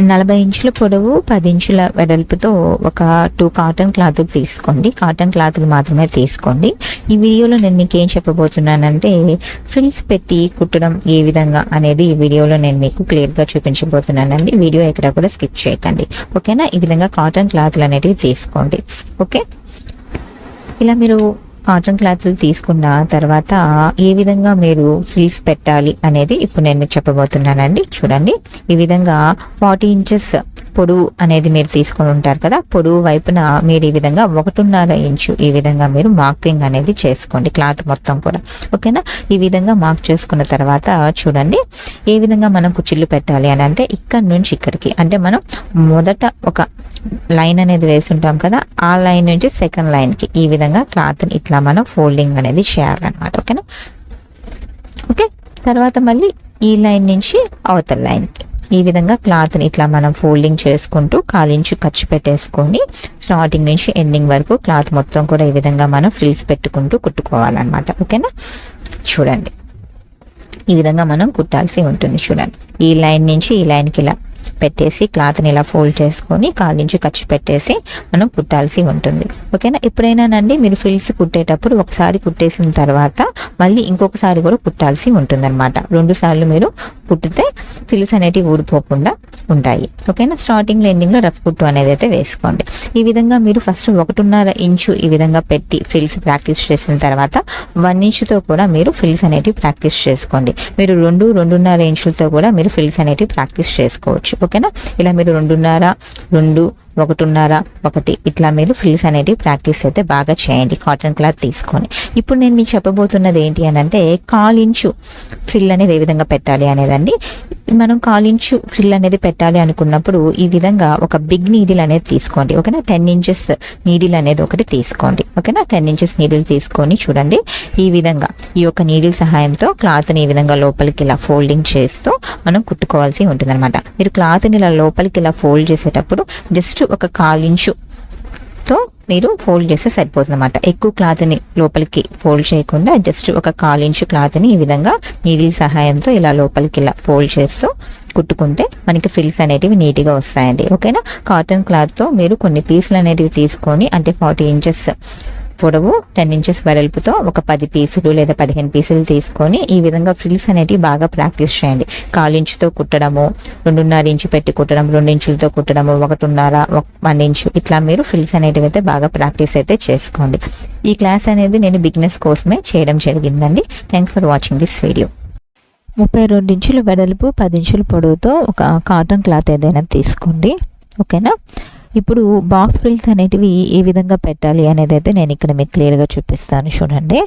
నలభై ఇంచుల పొడవు పది ఇంచుల వెడల్పుతో ఒక టూ కాటన్ క్లాతులు తీసుకోండి. కాటన్ క్లాతులు మాత్రమే తీసుకోండి. ఈ వీడియోలో నేను మీకు ఏం చెప్పబోతున్నానంటే ఫ్రిల్స్ పెట్టి కుట్టడం ఏ విధంగా అనేది ఈ వీడియోలో నేను మీకు క్లియర్గా చూపించబోతున్నానండి. వీడియో ఎక్కడ కూడా స్కిప్ చేయకండి. ఓకేనా? ఈ విధంగా కాటన్ క్లాతులు అనేటివి తీసుకోండి. ఓకే? ఇలా మీరు కాటన్ క్లాత్లు తీసుకున్న తర్వాత ఏ విధంగా మీరు ఫ్రీస్ పెట్టాలి అనేది ఇప్పుడు నేను చెప్పబోతున్నానండి. చూడండి. ఈ విధంగా ఫార్టీ ఇంచెస్ పొడవు అనేది మీరు తీసుకొని ఉంటారు కదా పొడవు వైపున మీరు ఈ విధంగా ఒకటిన్నర ఇంచు ఈ విధంగా మీరు మార్కింగ్ అనేది చేసుకోండి క్లాత్ మొత్తం కూడా. ఓకేనా? ఈ విధంగా మార్క్ చేసుకున్న తర్వాత చూడండి. ఏ విధంగా మనం కుచ్చిళ్ళు పెట్టాలి అని అంటే ఇక్కడ నుంచి ఇక్కడికి. అంటే మనం మొదట ఒక లైన్ అనేది వేసుంటాం కదా ఆ లైన్ నుంచి సెకండ్ లైన్కి ఈ విధంగా క్లాత్ని ఇట్లా మనం ఫోల్డింగ్ అనేది చేయాలన్నమాట ఓకేనా ఓకే తర్వాత మళ్ళీ ఈ లైన్ నుంచి అవతల లైన్కి ఈ విధంగా క్లాత్ని ఇట్లా మనం ఫోల్డింగ్ చేసుకుంటూ కాలించి ఖర్చు పెట్టేసుకొని స్టార్టింగ్ నుంచి ఎండింగ్ వరకు క్లాత్ మొత్తం కూడా ఈ విధంగా మనం ఫ్రిల్స్ పెట్టుకుంటూ కుట్టుకోవాలన్నమాట ఓకేనా చూడండి ఈ విధంగా మనం కుట్టాల్సి ఉంటుంది చూడండి ఈ లైన్ నుంచి ఈ లైన్కి ఇలా పెట్టేసి క్లాత్ని ఇలా ఫోల్డ్ చేసుకొని కాళ్ళ నుంచి ఖర్చు పెట్టేసి మనం కుట్టాల్సి ఉంటుంది. ఓకేనా? ఎప్పుడైనానండి మీరు ఫ్రిల్స్ కుట్టేటప్పుడు ఒకసారి కుట్టేసిన తర్వాత మళ్ళీ ఇంకొకసారి కూడా కుట్టాల్సి ఉంటుంది అనమాట రెండు సార్లు మీరు కుట్టితే ఫిల్స్ అనేటివి ఊడిపోకుండా ఉంటాయి. ఓకేనా? స్టార్టింగ్ ఎండింగ్లో రఫ్ కుట్టు అనేది అయితే వేసుకోండి. ఈ విధంగా మీరు ఫస్ట్ ఒకటిన్నర ఇంచు ఈ విధంగా పెట్టి ఫిల్స్ ప్రాక్టీస్ చేసిన తర్వాత వన్ ఇంచుతో కూడా మీరు ఫిల్స్ అనేటివి ప్రాక్టీస్ చేసుకోండి. మీరు రెండు రెండున్నర ఇంచులతో కూడా మీరు ఫిల్స్ అనేటివి ప్రాక్టీస్ చేసుకోవచ్చు. ఓకేనా? ఇలా మీరు రెండున్నర రెండు ఒకటిన్నర ఒకటి. ఇట్లా మీరు ఫ్రిల్స్ అనేది ప్రాక్టీస్ అయితే బాగా చేయండి కాటన్ క్లాత్ తీసుకొని. ఇప్పుడు నేను మీకు చెప్పబోతున్నది ఏంటి అని అంటే కాలించు ఫ్రిల్ అనేది ఏ విధంగా పెట్టాలి అనేదండి. మనం కాలించు ఫ్రిల్ అనేది పెట్టాలి అనుకున్నప్పుడు ఈ విధంగా ఒక బిగ్ నీడిల్ అనేది తీసుకోండి. ఓకేనా? టెన్ ఇంచెస్ నీడిల్ అనేది ఒకటి తీసుకోండి. ఓకేనా? టెన్ ఇంచెస్ నీడిల్ తీసుకొని చూడండి. ఈ విధంగా ఈ యొక్క నీడిల్ సహాయంతో క్లాత్ని ఈ విధంగా లోపలికి ఇలా ఫోల్డింగ్ చేస్తూ మనం కుట్టుకోవాల్సి ఉంటుందన్నమాట. మీరు క్లాత్ని ఇలా లోపలికి ఇలా ఫోల్డ్ చేసేటప్పుడు జస్ట్ ఒక కాల్తో మీరు ఫోల్డ్ చేస్తే సరిపోతుంది అనమాట ఎక్కువ క్లాత్ని లోపలికి ఫోల్డ్ చేయకుండా జస్ట్ ఒక కాల్ ఇంచు క్లాత్ని ఈ విధంగా నీడిల్ సహాయంతో ఇలా లోపలికి ఇలా ఫోల్డ్ చేస్తూ కుట్టుకుంటే మనకి ఫ్రిల్స్ అనేటివి నీట్గా వస్తాయండి. ఓకేనా? కాటన్ క్లాత్తో మీరు కొన్ని పీసులు అనేటివి తీసుకొని అంటే ఫార్టీ ఇంచెస్ పొడవు టెన్ ఇంచెస్ వెడల్పుతో ఒక పది పీసులు లేదా పదిహేను పీసులు తీసుకొని ఈ విధంగా ఫ్రిల్స్ అనేటివి బాగా ప్రాక్టీస్ చేయండి. కాలు ఇంచుతో కుట్టడము రెండున్నర ఇంచు పెట్టి కుట్టడం రెండు ఇంచులతో కుట్టడము ఒకటిన్నర వన్ ఇంచు ఇట్లా మీరు ఫ్రిల్స్ అనేటివి అయితే బాగా ప్రాక్టీస్ అయితే చేసుకోండి. ఈ క్లాస్ అనేది నేను బిగినెస్ కోసమే చేయడం జరిగిందండి. Thanks for watching this video ముప్పై రెండు ఇంచుల వెడల్పు పది ఇంచుల పొడవుతో ఒక కాటన్ క్లాత్ ఏదైనా తీసుకోండి. ఓకేనా ఇప్పుడు బాక్స్ ఫ్రిల్స్ అనేటివి ఏ విధంగా పెట్టాలి అనేది అయితే నేను ఇక్కడ మీకు క్లియర్గా చూపిస్తాను చూడండి.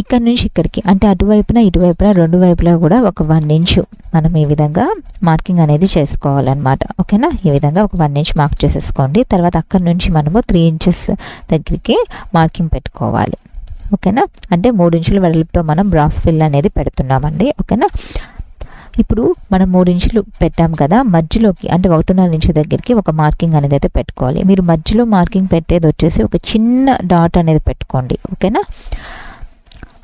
ఇక్కడ నుంచి ఇక్కడికి అంటే అటువైపున ఇటువైపున రెండు వైపులా కూడా ఒక వన్ ఇంచు మనం ఈ విధంగా మార్కింగ్ అనేది చేసుకోవాలన్నమాట. ఓకేనా? ఈ విధంగా ఒక వన్ ఇంచ్ మార్క్ చేసేసుకోండి. తర్వాత అక్కడి నుంచి మనము త్రీ ఇంచెస్ దగ్గరికి మార్కింగ్ పెట్టుకోవాలి. ఓకేనా? అంటే మూడు ఇంచుల వెడల్పుతో మనం బ్రాస్ ఫిల్ అనేది పెడుతున్నామండి. ఓకేనా? ఇప్పుడు మనం మూడు ఇంచులు పెట్టాం కదా మధ్యలోకి అంటే ఒకటిన్నర ఇంచు దగ్గరికి ఒక మార్కింగ్ అనేది అయితే పెట్టుకోవాలి. మీరు మధ్యలో మార్కింగ్ పెట్టేది వచ్చేసి ఒక చిన్న డాట్ అనేది పెట్టుకోండి. ఓకేనా?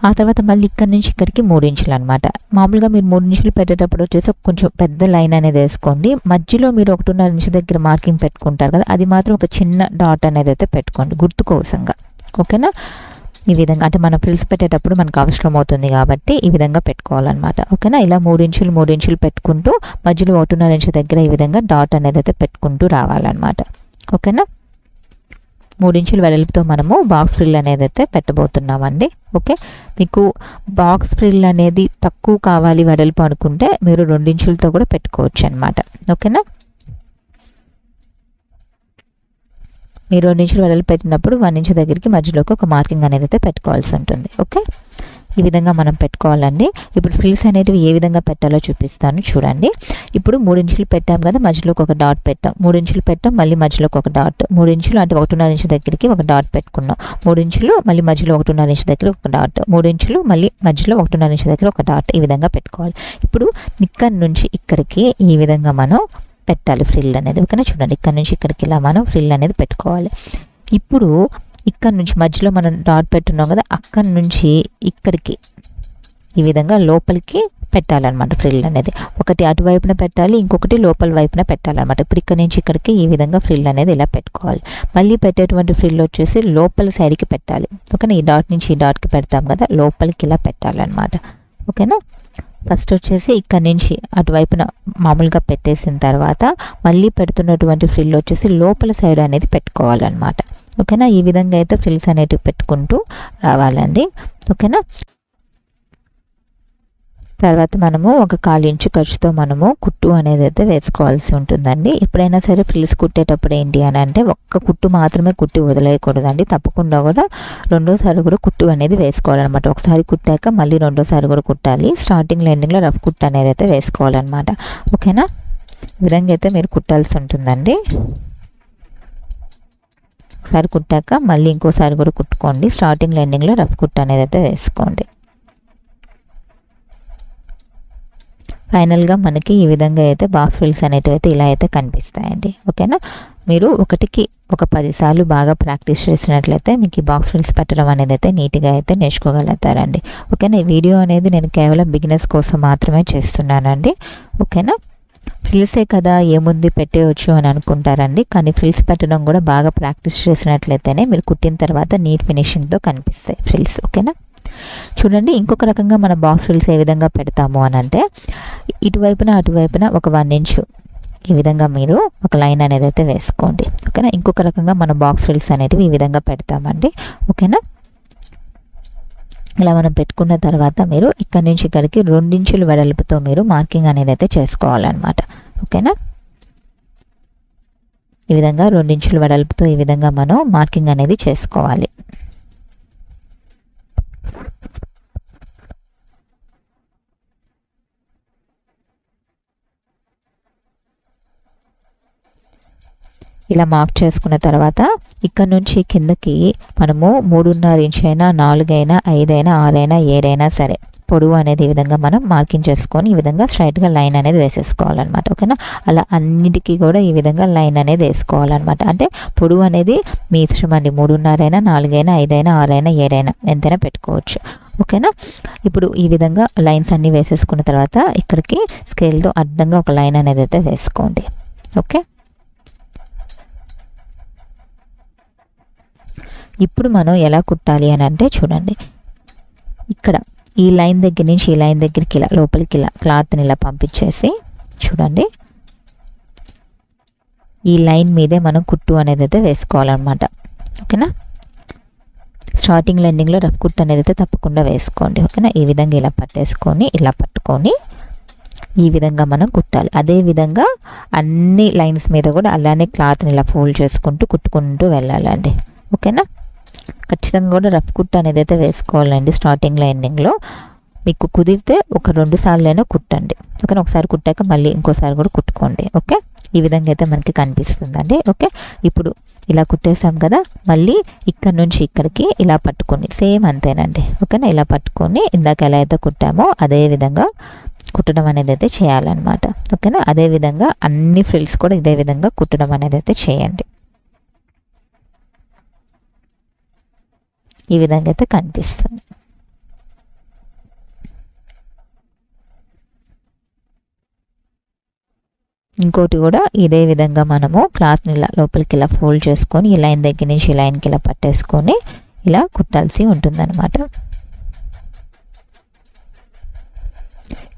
ఆ తర్వాత మళ్ళీ ఇక్కడ నుంచి ఇక్కడికి మూడు ఇంచులు అనమాట మామూలుగా మీరు మూడు ఇంచులు పెట్టేటప్పుడు వచ్చేసి కొంచెం పెద్ద లైన్ అనేది వేసుకోండి. మధ్యలో మీరు ఒకటిన్నర ఇంచు దగ్గర మార్కింగ్ పెట్టుకుంటారు కదా అది మాత్రం ఒక చిన్న డాట్ అనేది అయితే పెట్టుకోండి గుర్తు కోసంగా ఓకేనా? ఈ విధంగా అంటే మనం ఫ్రిల్స్ పెట్టేటప్పుడు మనకు అవసరం అవుతుంది కాబట్టి ఈ విధంగా పెట్టుకోవాలన్నమాట. ఓకేనా? ఇలా మూడు ఇంచులు పెట్టుకుంటూ మధ్యలో ఒకటిన్నర ఇంచు దగ్గర ఈ విధంగా డాట్ అనేది అయితే పెట్టుకుంటూ రావాలన్నమాట. ఓకేనా? మూడు ఇంచుల వెడల్పుతో మనము బాక్స్ ఫ్రిల్ అనేది అయితే పెట్టబోతున్నామండి. ఓకే? మీకు బాక్స్ ఫ్రిల్ అనేది తక్కువ కావాలి వెడల్పు అనుకుంటే మీరు రెండించులతో కూడా పెట్టుకోవచ్చు అనమాట ఓకేనా? మీరు రెండు ఇంచులు వెడలు పెట్టినప్పుడు వన్ ఇంచ్ దగ్గరికి మధ్యలోకి ఒక మార్కింగ్ అనేది అయితే పెట్టుకోవాల్సి ఉంటుంది ఓకే? ఈ విధంగా మనం పెట్టుకోవాలండి. ఇప్పుడు ఫ్రిల్స్ అనేటివి ఏ విధంగా పెట్టాలో చూపిస్తాను చూడండి. ఇప్పుడు మూడు ఇంచులు పెట్టాం కదా మధ్యలోకి ఒక డాట్ పెట్టాం. మూడు ఇంచులు పెట్టాం మళ్ళీ మధ్యలోకి ఒక డాట్. మూడు ఇంచులు అంటే ఒకటిన్నర ఇంచు దగ్గరికి ఒక డాట్ పెట్టుకున్నాం. మూడు ఇంచులు మళ్ళీ మధ్యలో ఒకటిన్నర ఇంచు దగ్గర ఒక డాట్. మూడు ఇంచులు మళ్ళీ మధ్యలో ఒకటిన్నర ఇంచు దగ్గర ఒక డాట్. ఈ విధంగా పెట్టుకోవాలి. ఇప్పుడు ఇక్కడ నుంచి ఇక్కడికి ఈ విధంగా మనం పెట్టాలి ఫ్రిల్ అనేది. ఓకేనా? చూడండి ఇక్కడ నుంచి ఇక్కడికి ఇలా మనం ఫ్రిల్ అనేది పెట్టుకోవాలి. ఇప్పుడు ఇక్కడ నుంచి మధ్యలో మనం డాట్ పెట్టున్నాం కదా అక్కడి నుంచి ఇక్కడికి ఈ విధంగా లోపలికి పెట్టాలన్నమాట ఫ్రిల్ అనేది. ఒకటి అటువైపున పెట్టాలి ఇంకొకటి లోపల వైపున పెట్టాలన్నమాట. ఇప్పుడు ఇక్కడ నుంచి ఇక్కడికి ఈ విధంగా ఫ్రిల్ అనేది ఇలా పెట్టుకోవాలి. మళ్ళీ పెట్టేటువంటి ఫ్రిల్ వచ్చేసి లోపల సైడ్కి పెట్టాలి. ఓకేనా? ఈ డాట్ నుంచి ఈ డాట్కి పెడతాం కదా లోపలికి ఇలా పెట్టాలన్నమాట. ఓకేనా? ఫస్ట్ వచ్చేసి ఇక్కడ నుంచి అటువైపున మామూలుగా పెట్టేసిన తర్వాత మళ్ళీ పెడుతున్నటువంటి ఫ్రిల్ వచ్చేసి లోపల సైడ్ అనేది పెట్టుకోవాలన్నమాట. ఓకేనా? ఈ విధంగా అయితే ఫ్రిల్స్ అనేటివి పెట్టుకుంటూ రావాలండి. ఓకేనా? తర్వాత మనము ఒక కాలు ఇంచు ఖర్చుతో మనము కుట్టు అనేది అయితే వేసుకోవాల్సి ఉంటుందండి. ఎప్పుడైనా సరే ఫ్రిల్స్ కుట్టేటప్పుడు ఏంటి అని అంటే ఒక్క కుట్టు మాత్రమే కుట్టి వదిలేయకూడదండి. తప్పకుండా కూడా రెండోసారి కూడా కుట్టు అనేది వేసుకోవాలన్నమాట. ఒకసారి కుట్టాక మళ్ళీ రెండోసారి కూడా కుట్టాలి. స్టార్టింగ్ ఎండింగ్లో రఫ్ కుట్టు అనేది అయితే వేసుకోవాలన్నమాట. ఓకేనా? ఈ విధంగా అయితే మీరు కుట్టాల్సి ఉంటుందండి. ఒకసారి కుట్టాక మళ్ళీ ఇంకోసారి కూడా కుట్టుకోండి. స్టార్టింగ్ ఎండింగ్లో రఫ్ కుట్టు అనేది అయితే వేసుకోండి. ఫైనల్గా మనకి ఈ విధంగా అయితే బాక్స్ ఫిల్స్ అనేటివి అయితే ఇలా అయితే కనిపిస్తాయండి. ఓకేనా? మీరు ఒకటికి ఒక పదిసార్లు బాగా ప్రాక్టీస్ చేసినట్లయితే మీకు ఈ బాక్స్ ఫిల్స్ పెట్టడం అనేది అయితే నీట్గా అయితే నేర్చుకోగలుగుతారండి. ఓకేనా? ఈ వీడియో అనేది నేను కేవలం బిగినర్స్ కోసం మాత్రమే చేస్తున్నానండి. ఓకేనా? ఫ్రిల్సే కదా ఏముంది పెట్టేయచ్చు అని అనుకుంటారండి. కానీ ఫ్రిల్స్ పెట్టడం కూడా బాగా ప్రాక్టీస్ చేసినట్లయితేనే మీరు కుట్టిన తర్వాత నీట్ ఫినిషింగ్తో కనిపిస్తాయి ఫ్రిల్స్ ఓకేనా? చూడండి ఇంకొక రకంగా మన బాక్స్ ఫ్రిల్స్ ఏ విధంగా పెడతాము అని అంటే ఇటువైపున అటువైపున ఒక వన్ ఇంచు ఈ విధంగా మీరు ఒక లైన్ అనేది అయితే వేసుకోండి. ఓకేనా? ఇంకొక రకంగా మన బాక్స్ ఫ్రిల్స్ అనేటివి ఈ విధంగా పెడతామండి. ఓకేనా? ఇలా మనం పెట్టుకున్న తర్వాత మీరు ఇక్కడి నుంచి ఇక్కడికి రెండించులు వెడల్పుతో మీరు మార్కింగ్ అనేది అయితే చేసుకోవాలన్నమాట. ఓకేనా? ఈ విధంగా రెండించులు వెడల్పుతో ఈ విధంగా మనం మార్కింగ్ అనేది చేసుకోవాలి. ఇలా మార్క్ చేసుకున్న తర్వాత ఇక్కడ నుంచి కిందకి మనము మూడున్నర ఇంచ్ అయినా నాలుగైనా ఐదైనా ఆరైనా ఏడైనా సరే పొడవు అనేది ఈ విధంగా మనం మార్కింగ్ చేసుకొని ఈ విధంగా స్ట్రైట్గా లైన్ అనేది వేసేసుకోవాలన్నమాట ఓకేనా అలా అన్నిటికీ కూడా ఈ విధంగా లైన్ అనేది వేసుకోవాలన్నమాట. అంటే పొడవు అనేది మీ ఇష్టం అండి. మూడున్నరైనా నాలుగైనా ఐదైనా ఆరైనా ఏడైనా ఎంతైనా పెట్టుకోవచ్చు ఓకేనా ఇప్పుడు ఈ విధంగా లైన్స్ అన్నీ వేసేసుకున్న తర్వాత ఇక్కడికి స్కేల్తో అడ్డంగా ఒక లైన్ అనేది అయితే వేసుకోండి ఓకే ఇప్పుడు మనం ఎలా కుట్టాలి అని అంటే చూడండి. ఇక్కడ ఈ లైన్ దగ్గర నుంచి ఈ లైన్ దగ్గరికి ఇలా లోపలికి ఇలా క్లాత్ని ఇలా పంపించేసి చూడండి. ఈ లైన్ మీదే మనం కుట్టు అనేది అయితే వేసుకోవాలన్నమాట. ఓకేనా? స్టార్టింగ్ ఎండింగ్లో రఫ్ కుట్టు అనేది అయితే తప్పకుండా వేసుకోండి. ఓకేనా? ఈ విధంగా ఇలా పట్టేసుకొని ఇలా పట్టుకొని ఈ విధంగా మనం కుట్టాలి. అదే విధంగా అన్ని లైన్స్ మీద కూడా అలానే క్లాత్ని ఇలా ఫోల్డ్ చేసుకుంటూ కుట్టుకుంటూ వెళ్ళాలండి. ఓకేనా? ఖచ్చితంగా కూడా రఫ్ కుట్ అనేది అయితే వేసుకోవాలండి స్టార్టింగ్లో ఎండింగ్లో మీకు కుదిరితే ఒక రెండు సార్లైనా కుట్టండి. ఓకేనా? ఒకసారి కుట్టాక మళ్ళీ ఇంకోసారి కూడా కుట్టుకోండి. ఓకే? ఈ విధంగా అయితే మనకి కనిపిస్తుందండి. ఓకే? ఇప్పుడు ఇలా కుట్టేసాం కదా మళ్ళీ ఇక్కడ నుంచి ఇక్కడికి ఇలా పట్టుకొని సేమ్ అంతేనండి. ఓకేనా? ఇలా పట్టుకొని ఇందాక ఎలా అయితే కుట్టామో అదే విధంగా కుట్టడం అనేది అయితే చేయాలన్నమాట. ఓకేనా? అదే విధంగా అన్ని ఫ్రిల్స్ కూడా ఇదే విధంగా కుట్టడం అనేది అయితే చేయండి. ఈ విధంగా అయితే కనిపిస్తుంది. ఇంకోటి కూడా ఇదే విధంగా మనము క్లాత్ని ఇలా లోపలికి ఇలా ఫోల్డ్ చేసుకొని ఈ లైన్ దగ్గర నుంచి ఈ లైన్కి ఇలా పట్టేసుకొని ఇలా కుట్టాల్సి ఉంటుందన్నమాట.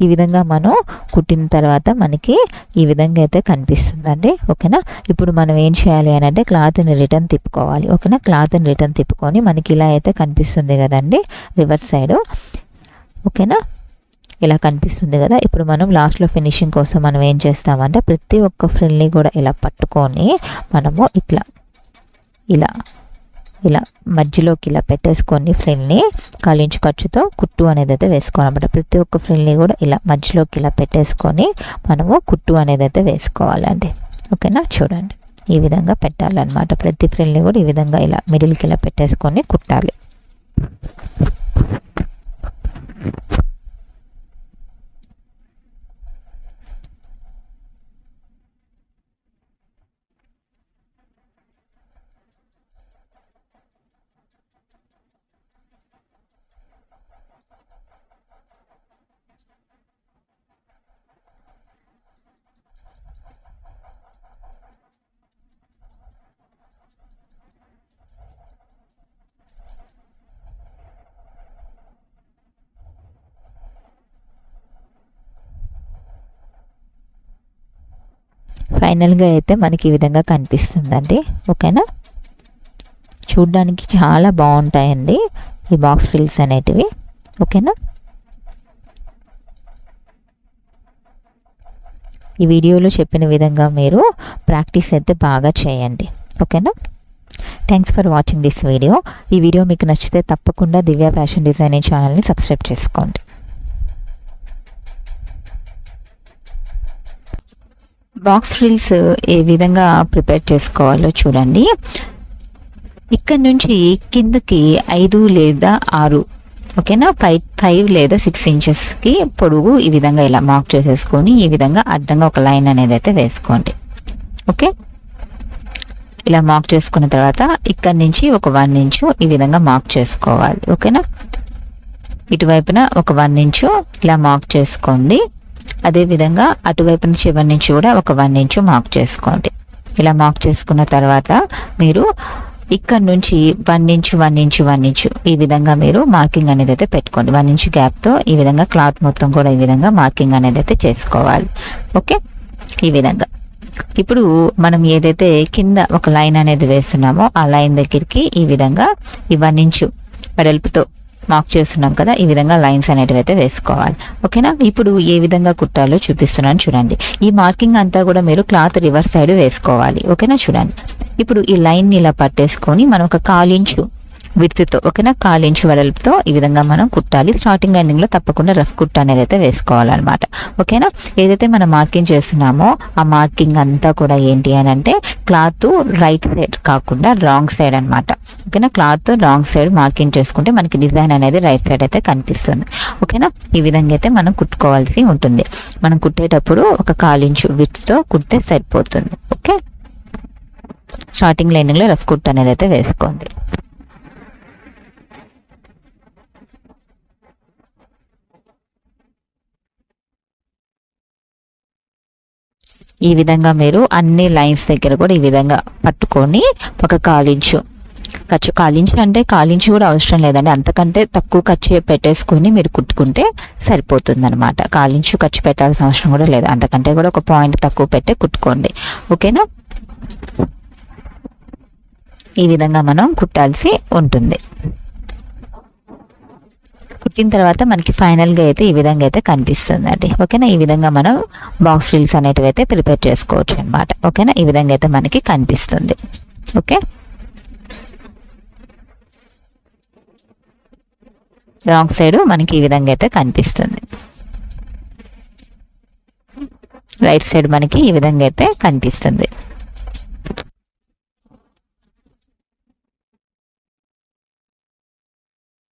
ఈ విధంగా మనం కుట్టిన తర్వాత మనకి ఈ విధంగా అయితే కనిపిస్తుందండి. ఓకేనా? ఇప్పుడు మనం ఏం చేయాలి అని అంటే క్లాత్ని రిటర్న్ తిప్పుకోవాలి. ఓకేనా? క్లాత్ని రిటర్న్ తిప్పుకొని మనకి ఇలా అయితే కనిపిస్తుంది కదండి. Reverse side. ఓకేనా? ఇలా కనిపిస్తుంది కదా? ఇప్పుడు మనం లాస్ట్లో ఫినిషింగ్ కోసం మనం ఏం చేస్తామంటే ప్రతి ఒక్క ఫ్రిల్ని కూడా ఇలా పట్టుకొని మనము ఇట్లా ఇలా ఇలా మధ్యలోకి ఇలా పెట్టేసుకొని ఫ్రిల్ని కాలించు ఖర్చుతో కుట్టు అనేది అయితే వేసుకోవాలన్నమాట. ప్రతి ఒక్క ఫ్రిల్ని కూడా ఇలా మధ్యలోకి ఇలా పెట్టేసుకొని మనము కుట్టు అనేది అయితే వేసుకోవాలండి. ఓకేనా? చూడండి. ఈ విధంగా పెట్టాలన్నమాట. ప్రతి ఫ్రిల్ని కూడా ఈ విధంగా ఇలా మిడిల్కి ఇలా పెట్టేసుకొని కుట్టాలి. ఫైనల్గా అయితే మనకి ఈ విధంగా కనిపిస్తుందండి. ఓకేనా? చూడ్డానికి చాలా బాగుంటాయండి ఈ బాక్స్ ఫిల్స్ అనేటివి. ఓకేనా? ఈ వీడియోలో చెప్పిన విధంగా మీరు ప్రాక్టీస్ అయితే బాగా చేయండి. ఓకేనా? Thanks for watching this video. ఈ వీడియో మీకు నచ్చితే తప్పకుండా దివ్య ఫ్యాషన్ డిజైనింగ్ ఛానల్ని సబ్స్క్రైబ్ చేసుకోండి. బాక్స్ రీల్స్ ఏ విధంగా ప్రిపేర్ చేసుకోవాలో చూడండి. ఇక్కడ నుంచి కిందకి ఐదు లేదా ఆరు ఓకేనా? ఫైవ్ ఫైవ్ లేదా సిక్స్ ఇంచెస్కి పొడుగు ఈ విధంగా ఇలా మార్క్ చేసేసుకొని ఈ విధంగా అడ్డంగా ఒక లైన్ అనేది అయితే వేసుకోండి. ఓకే? ఇలా మార్క్ చేసుకున్న తర్వాత ఇక్కడ నుంచి ఒక వన్ ఇంచు ఈ విధంగా మార్క్ చేసుకోవాలి. ఓకేనా? ఇటువైపున ఒక వన్ ఇంచు ఇలా మార్క్ చేసుకోండి. అదేవిధంగా అటువైపున చివరి నుంచి కూడా ఒక వన్ ఇంచు మార్క్ చేసుకోండి. ఇలా మార్క్ చేసుకున్న తర్వాత మీరు ఇక్కడ నుంచి one inch one inch one inch ఈ విధంగా మీరు మార్కింగ్ అనేది అయితే పెట్టుకోండి. వన్ ఇంచు గ్యాప్తో ఈ విధంగా క్లాత్ మొత్తం కూడా ఈ విధంగా మార్కింగ్ అనేది అయితే చేసుకోవాలి. ఓకే? ఈ విధంగా. ఇప్పుడు మనం ఏదైతే కింద ఒక లైన్ అనేది వేస్తున్నామో ఆ లైన్ దగ్గరికి ఈ విధంగా ఈ వన్ ఇంచు వెడల్పుతో మార్క్ చేస్తున్నాం కదా ఈ విధంగా లైన్స్ అనేటివి అయితే వేసుకోవాలి. ఓకేనా? ఇప్పుడు ఏ విధంగా కుట్టాలో చూపిస్తున్నాను చూడండి. ఈ మార్కింగ్ అంతా కూడా మీరు క్లాత్ రివర్స్ సైడ్ వేసుకోవాలి. ఓకేనా? చూడండి. ఇప్పుడు ఈ లైన్ని ఇలా పట్టేసుకొని మనం ఒక కాలించు విత్తుతో ఓకేనా? కాలించు వెడల్పుతో ఈ విధంగా మనం కుట్టాలి. స్టార్టింగ్ ఎండింగ్లో తప్పకుండా రఫ్ కుట్ అనేది అయితే వేసుకోవాలన్నమాట. ఓకేనా? ఏదైతే మనం మార్కింగ్ చేస్తున్నామో ఆ మార్కింగ్ అంతా కూడా ఏంటి అని అంటే క్లాత్ రైట్ సైడ్ కాకుండా రాంగ్ సైడ్ అనమాట ఓకేనా? క్లాత్ రాంగ్ సైడ్ మార్కింగ్ చేసుకుంటే మనకి డిజైన్ అనేది రైట్ సైడ్ అయితే కనిపిస్తుంది. ఓకేనా? ఈ విధంగా అయితే మనం కుట్టుకోవాల్సి ఉంటుంది. మనం కుట్టేటప్పుడు ఒక కాలించు విత్తో కుడితే సరిపోతుంది. ఓకే? స్టార్టింగ్ లైనింగ్లో రఫ్ కుట్ అనేది అయితే వేసుకోండి. ఈ విధంగా మీరు అన్ని లైన్స్ దగ్గర కూడా ఈ విధంగా పట్టుకొని ఒక కాలించు. ఖర్చు కాలించు అంటే కాలించు కూడా అవసరం లేదండి. అంతకంటే తక్కువ ఖర్చు పెట్టేసుకొని మీరు కుట్టుకుంటే సరిపోతుంది అనమాట కాలించు ఖర్చు పెట్టాల్సిన అవసరం కూడా లేదు. అంతకంటే కూడా ఒక పాయింట్ తక్కువ పెట్టే కుట్టుకోండి. ఓకేనా? ఈ విధంగా మనం కుట్టాల్సి ఉంటుంది. కుట్టిన తర్వాత మనకి ఫైనల్గా అయితే ఈ విధంగా అయితే కనిపిస్తుంది అండి ఓకేనా? ఈ విధంగా మనం బాక్స్ రీల్స్ అనేటివి అయితే ప్రిపేర్ చేసుకోవచ్చు అనమాట ఓకేనా? ఈ విధంగా అయితే మనకి కనిపిస్తుంది. ఓకే? రాంగ్ సైడ్ మనకి ఈ విధంగా అయితే కనిపిస్తుంది. రైట్ సైడ్ మనకి ఈ విధంగా అయితే కనిపిస్తుంది.